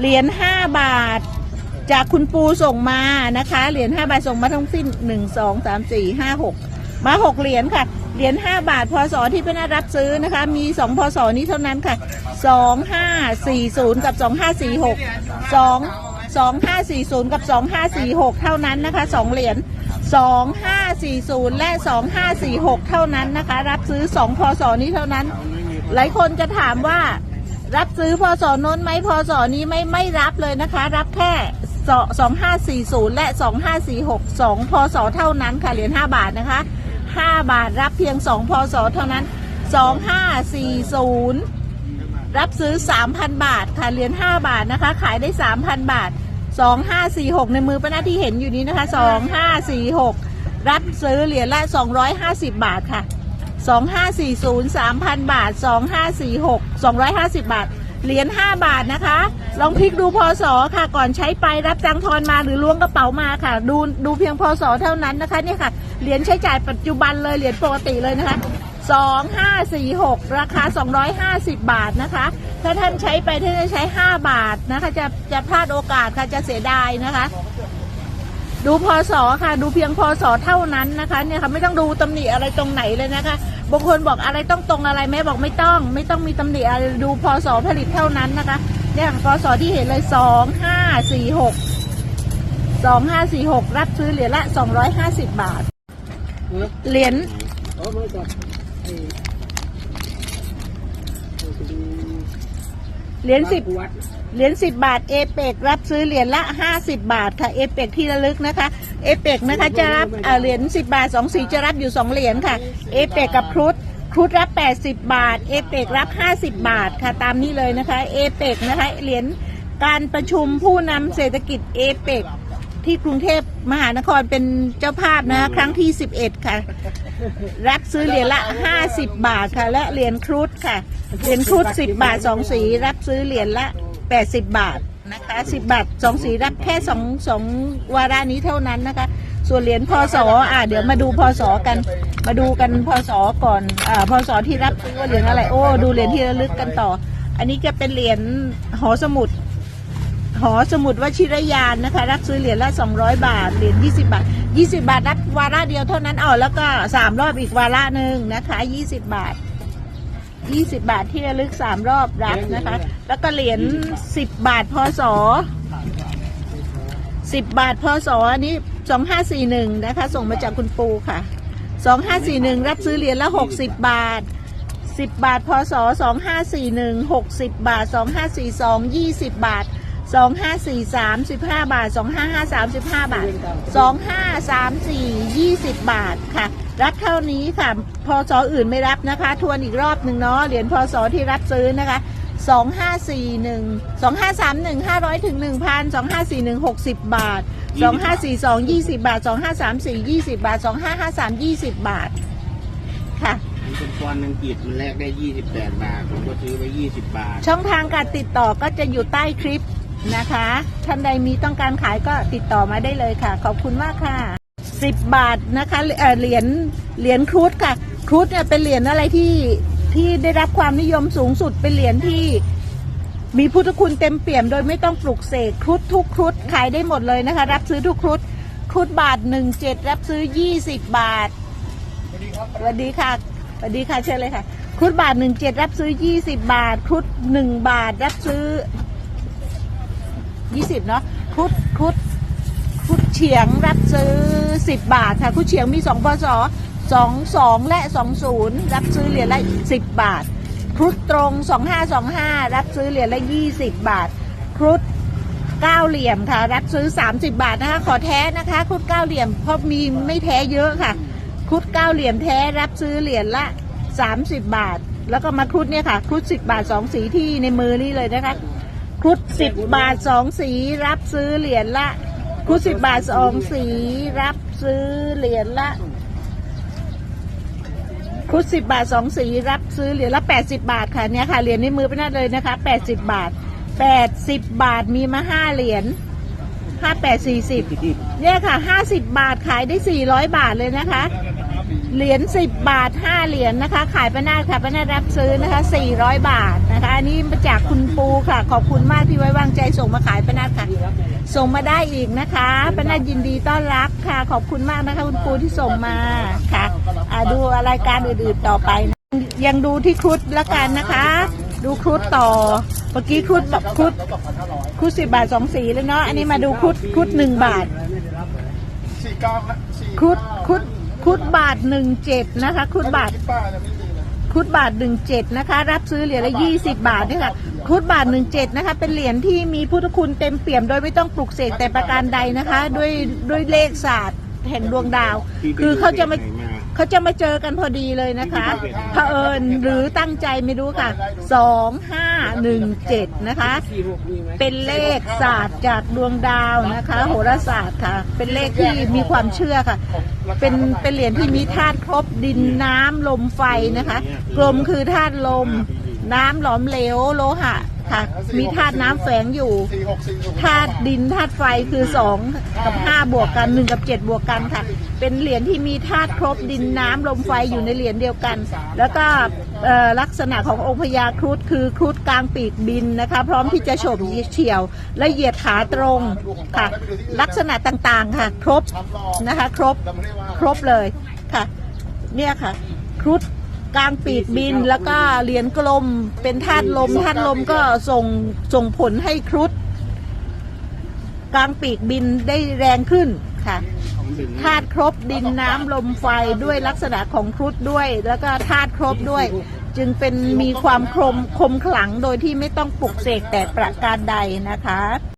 เหรียญห้าบาท จากคุณปูส่งมานะคะ เหรียญห้าบาทส่งมาทั้งสิ้นหนึ่งสองสามสี่ห้าหกมาหกเหรียญค่ะ เหรียญห้าบาทพศที่เป็นรับซื้อนะคะ มีสองพศนี้เท่านั้นค่ะสองห้าสี่ศูนย์กับสองห้าสี่หกสองสองห้าสี่ศูนย์กับสองห้าสี่หกเท่านั้นนะคะสองเหรียญสองห้าสี่ศูนย์และสองห้าสี่หกเท่านั้นนะคะ รับซื้อสองพศนี้เท่านั้น หลายคนจะถามว่า รับซื้อพศโน้นไหมพศนี้ไม่ไม่รับเลยนะคะ รับแค่สองห้าสี่ศูนย์และสองห้าสี่หกสองพศเท่านั้นค่ะเหรียญห้าบาทนะคะห้าบาทรับเพียงสองพศเท่านั้นสองห้าสี่ศูนย์รับซื้อสามพันบาทค่ะเหรียญห้าบาทนะคะ ขายได้สามพันบาทสองห้าสี่หกในมือป้าหน้าที่เห็นอยู่นี้นะคะสองห้าสี่หกรับซื้อเหรียญละสองร้อยห้าสิบบาทค่ะ 2540 3,000 บาท 2546 250 บาท เหรียญ5บาทนะคะ ลองพลิกดูพศค่ะ ก่อนใช้ไปรับจังทอนมาหรือล้วงกระเป๋ามาค่ะ ดูดูเพียงพศเท่านั้นนะคะเนี่ยค่ะ เหรียญใช้จ่ายปัจจุบันเลยเหรียญปกติเลยนะคะ 2546 ราคา 250 บาทนะคะ ถ้าท่านใช้ไปท่านจะใช้ 5 บาทนะคะ จะจะพลาดโอกาสค่ะจะเสียดายนะคะ ดูพศค่ะ ดูเพียงพศเท่านั้นนะคะ เนี่ยค่ะไม่ต้องดูตำหนิอะไรตรงไหนเลยนะคะบางคนบอกอะไรต้องตรงอะไรแม่บอกไม่ต้อง ไม่ต้องมีตำหนิอะไรดูพศผลิตเท่านั้นนะคะ เนี่ยพศที่เห็นเลยสองห้าสี่หกสองห้าสี่หกรับซื้อเหรียญละสองร้อยห้าสิบบาท เหรียญ เหรียญสิบเหรียญสิบบาทเอเปกรับซื้อเหรียญละห้าสิบบาทค่ะเอเปกที่ระลึกนะคะเอเปกนะคะจะรับเหรียญสิบบาทสองสีจะรับอยู่สองเหรียญค่ะเอเปกกับครุฑครุฑรับแปดสิบบาทเอเปกรับห้าสิบบาทค่ะตามนี้เลยนะคะเอเปกนะคะเหรียญการประชุมผู้นำเศรษฐกิจเอเปกที่กรุงเทพมหานครเป็นเจ้าภาพนะคะครั้งที่ 11 ค่ะ รับซื้อเหรียญละ 50 บาทค่ะ และเหรียญครุฑค่ะ เหรียญครุฑ10บาท2สีรับซื้อเหรียญละ80บบาทนะคะ10บาท2สีรับแค่2 2วาระนี้เท่านั้นนะคะ ส่วนเหรียญพศอ่าเดี๋ยวมาดูพศกัน มาดูกันพศก่อนอ่าพศที่รับซื้อว่าเหรียญอะไรโอ้ดูเหรียญที่ระลึกกันต่อ อันนี้จะเป็นเหรียญหอสมุดหอสมุดวชิรยานนะคะ รับซื้อเหรียญละ 200 บาท เหรียญ20 บาท 20 บาทรับวาระเดียวเท่านั้นอ๋อแล้วก็ 3 รอบอีกวาระหนึ่งนะคะ 20 บาท 20 บาทที่ระลึก 3 รอบรับนะคะ แล้วก็เหรียญ 10 บาทพศ10 บาทพศอันนี้ 2541 นะคะ ส่งมาจากคุณปูค่ะ 2541 รับซื้อเหรียญละ 60 บาท 10 บาทพศ2541 60 บาท 2542 20 บาท 2543 15บาท255 35บาท2534 20บาทค่ะ รับเท่านี้ค่ะพศอื่นไม่รับนะคะ ทวนอีกรอบหนึ่งเนาะเหรียญพศที่รับซื้อนะคะ2541 2531 500ถึง1,000 2541 60บาท2542 20บาท2534 20บาท2553 20บาท ค่ะมันเป็นฟอนต์อังกฤษมันแลกได้28บาท ผมก็ซื้อไว้20บาท ช่องทางการติดต่อก็จะอยู่ใต้คลิป นะคะ ท่านใดมีต้องการขายก็ติดต่อมาได้เลยค่ะ ขอบคุณมากค่ะ 10 บาทนะคะเอ่อเหรียญเหรียญครุฑค่ะ ครุฑเนี่ยเป็นเหรียญอะไรที่ที่ได้รับความนิยมสูงสุดเป็นเหรียญที่มีพุทธคุณเต็มเปี่ยมโดยไม่ต้องปลุกเสกครุฑทุกครุฑขายได้หมดเลยนะคะ รับซื้อทุกครุฑครุฑบาทหนึ่งเจ็ดรับซื้อ20บบาทสวัสดีค่ะสวัสดีค่ะเชิญเลยค่ะครุฑบาทหนึ่งเจ็ดรับซื้อยี่สิบาทครุฑหนึ่งบาทรับซื้อ ยี่สิบเนาะครุฑครุฑครุฑเฉียงรับซื้อสิบบาทค่ะครุฑเฉียงมีสองพศสองสองและสองศูนย์รับซื้อเหรียญละสิบบาทครุฑตรงสองห้าสองห้ารับซื้อเหรียญละยี่สิบบาทครุฑเก้าเหลี่ยมค่ะ รับซื้อสามสิบาทนะคะ ขอแท้นะคะครุฑเก้าเหลี่ยมเพราะมีไม่แท้เยอะค่ะครุฑเก้าเหลี่ยมแท้รับซื้อเหรียญละ30บบาท แล้วก็มาครุฑเนี่ยค่ะครุฑ10บบาท2สีที่ในมือนี่เลยนะคะ ครุฑ10บาท2สี รับซื้อเหรียญละครุฑ10บาท2สี รับซื้อเหรียญละครุฑ10บาท2สี รับซื้อเหรียญละ80บาทค่ะเนี่ยค่ะเหรียญในมือไปนั่นเลยนะคะ80บบาท80บบาทมีมา5เหรียญ5 8 40เนี่ยค่ะ50บบาทขายได้400บาทเลยนะคะ เหรียญ10บบาท5เหรียญนะคะ ขายไปหน้าค่ะไปหน้ารับซื้อนะคะ400บาท นะคะนะอันนี้มาจากคุณปูค่ะ ขอบคุณมากที่ไว้วางใจส่งมาขายป้านัดค่ะ ส่งมาได้อีกนะคะป้านัดยินดีต้อนรับค่ะ ขอบคุณมากนะคะคุณปูที่ส่งมาค่ะอ่าดูรายการอื่นๆต่อไปนะยังดูที่ครุฑละกันนะคะ ดูครุฑต่อเมื่อกี้ครุฑแบบครุฑครุฑสิบบาทสองสีเลยเนาะอันนี้มาดูครุฑครุฑหนึ่งบาทครุฑครุฑครุฑบาทหนึ่งเจ็ดนะคะครุฑบาท ครุฑบาทหนึ่งเจ็ดนะคะ รับซื้อเหรียญละยี่สิบาทนี่ค่ะครุฑบาทหนึ่งเจ็ดนะคะ เป็นเหรียญที่มีพุทธคุณเต็มเปี่ยมโดยไม่ต้องปลุกเสกแต่ประการใดนะคะ ด้วยด้วยเลขศาสตร์แห่งดวงดาว คือเขาจะมา เขาจะมาเจอกันพอดีเลยนะคะเผอิญหรือตั้งใจไม่รู้ค่ะสองห้าหนึ่งเจ็ดนะคะสี่หกมีไหมเป็นเลขศาสตร์จากดวงดาวนะคะ โหราศาสตร์ค่ะ เป็นเลขที่มีความเชื่อค่ะ เป็นเป็นเหรียญที่มีธาตุครบดินน้ำลมไฟนะคะ กลมคือธาตุลม น้ำหลอมเหลวโลหะ ค่ะ มีธาตุน้ำแฝงอยู่สี่หกสี่ศูนย์ธาตุดินธาตุไฟคือสองกับห้าบวกกันหนึ่งกับเจ็ดบวกกันค่ะ เป็นเหรียญที่มีธาตุครบดินน้ำลมไฟอยู่ในเหรียญเดียวกัน แล้วก็เอ่อลักษณะขององค์พญาครุฑคือครุฑกลางปีกบินนะคะ พร้อมที่จะโฉบเฉี่ยวและเหยียดขาตรงค่ะ ลักษณะต่างๆค่ะ ครบนะคะ ครบเราไม่ได้ว่าครบเลยค่ะ เนี่ยค่ะครุฑ กลางปีกบินแล้วก็เหรียญกลมเป็นธาตุลมธาตุลมก็ส่งส่งผลให้ครุฑกลางปีกบินได้แรงขึ้นค่ะธาตุครบดินน้ำลมไฟด้วยลักษณะของครุฑด้วย แล้วก็ธาตุครบด้วย จึงเป็นมีความคมคมขลังโดยที่ไม่ต้องปลุกเสกแต่ประการใดนะคะ